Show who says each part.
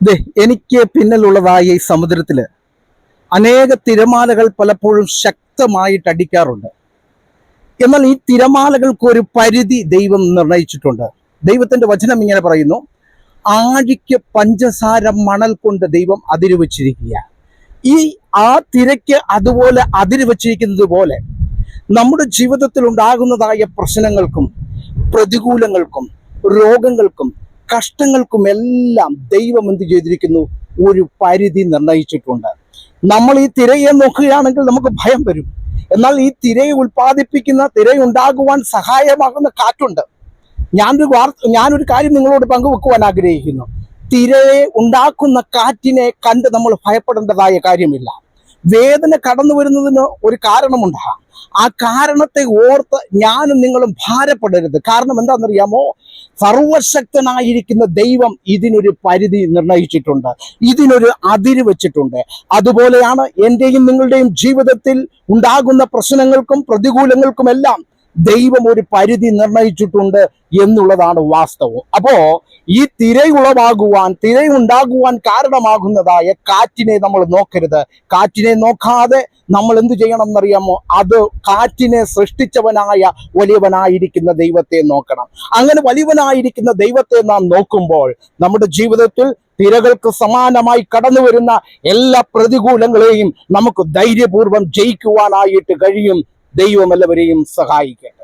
Speaker 1: ദേ എനിക്ക് പിന്നിലുള്ളതായ ഈ സമുദ്രത്തിൽ അനേക തിരമാലകൾ പലപ്പോഴും ശക്തമായിട്ട് അടിക്കാറുണ്ട്. എന്നാൽ ഈ തിരമാലകൾക്ക് ഒരു പരിധി ദൈവം നിർണയിച്ചിട്ടുണ്ട്. ദൈവത്തിന്റെ വചനം ഇങ്ങനെ പറയുന്നു ആഴിക്ക് പഞ്ചസാര മണൽ കൊണ്ട് ദൈവം അതിര് വച്ചിരിക്കുക ഈ ആ തിരക്ക് അതുപോലെ അതിര് വച്ചിരിക്കുന്നത് പോലെ നമ്മുടെ ജീവിതത്തിൽ ഉണ്ടാകുന്നതായ പ്രശ്നങ്ങൾക്കും പ്രതികൂലങ്ങൾക്കും രോഗങ്ങൾക്കും കഷ്ടങ്ങൾക്കും എല്ലാം ദൈവം എന്ത് ചെയ്തിരിക്കുന്നു? ഒരു പരിധി നിർണയിച്ചിട്ടുണ്ട്. നമ്മൾ ഈ തിരയെ നോക്കുകയാണെങ്കിൽ നമുക്ക് ഭയം വരും. എന്നാൽ ഈ തിരയെ ഉൽപ്പാദിപ്പിക്കുന്ന തിരയുണ്ടാകുവാൻ സഹായമാകുന്ന കാറ്റുണ്ട്. ഞാനൊരു വാർത്ത ഞാനൊരു കാര്യം നിങ്ങളോട് പങ്കുവെക്കുവാൻ ആഗ്രഹിക്കുന്നു. തിരയെ ഉണ്ടാക്കുന്ന കാറ്റിനെ കണ്ട് നമ്മൾ ഭയപ്പെടേണ്ടതായ കാര്യമില്ല. വേദന കടന്നു വരുന്നതിന് ഒരു കാരണമുണ്ടാകാം ആ കാരണത്തെ ഓർത്ത് ഞാനും നിങ്ങളും ഭാരപ്പെടരുത്. കാരണം എന്താണെന്നറിയാമോ? സർവശക്തനായിരിക്കുന്ന ദൈവം ഇതിനൊരു പരിധി നിർണയിച്ചിട്ടുണ്ട്. ഇതിനൊരു അതിര് വെച്ചിട്ടുണ്ട്. അതുപോലെയാണ് എന്റെയും നിങ്ങളുടെയും ജീവിതത്തിൽ ഉണ്ടാകുന്ന പ്രശ്നങ്ങൾക്കും പ്രതികൂലങ്ങൾക്കുമെല്ലാം ദൈവം ഒരു പരിധി നിർണയിച്ചിട്ടുണ്ട് എന്നുള്ളതാണ് വാസ്തവം. അപ്പോ ഈ തിരയുളവാകുവാൻ തിരയുണ്ടാകുവാൻ കാരണമാകുന്നതായ കാറ്റിനെ നമ്മൾ നോക്കരുത്. കാറ്റിനെ നോക്കാതെ നമ്മൾ എന്ത് ചെയ്യണം എന്നറിയാമോ അത് കാറ്റിനെ സൃഷ്ടിച്ചവനായ വലിയവനായിരിക്കുന്ന ദൈവത്തെ നോക്കണം. അങ്ങനെ വലിയവനായിരിക്കുന്ന ദൈവത്തെ നാം നോക്കുമ്പോൾ നമ്മുടെ ജീവിതത്തിൽ തിരകൾക്ക് സമാനമായി കടന്നു വരുന്ന എല്ലാ പ്രതികൂലങ്ങളെയും നമുക്ക് ധൈര്യപൂർവം ജയിക്കുവാനായിട്ട് കഴിയും ദൈവം എല്ലാവരെയും സഹായിക്കട്ടെ.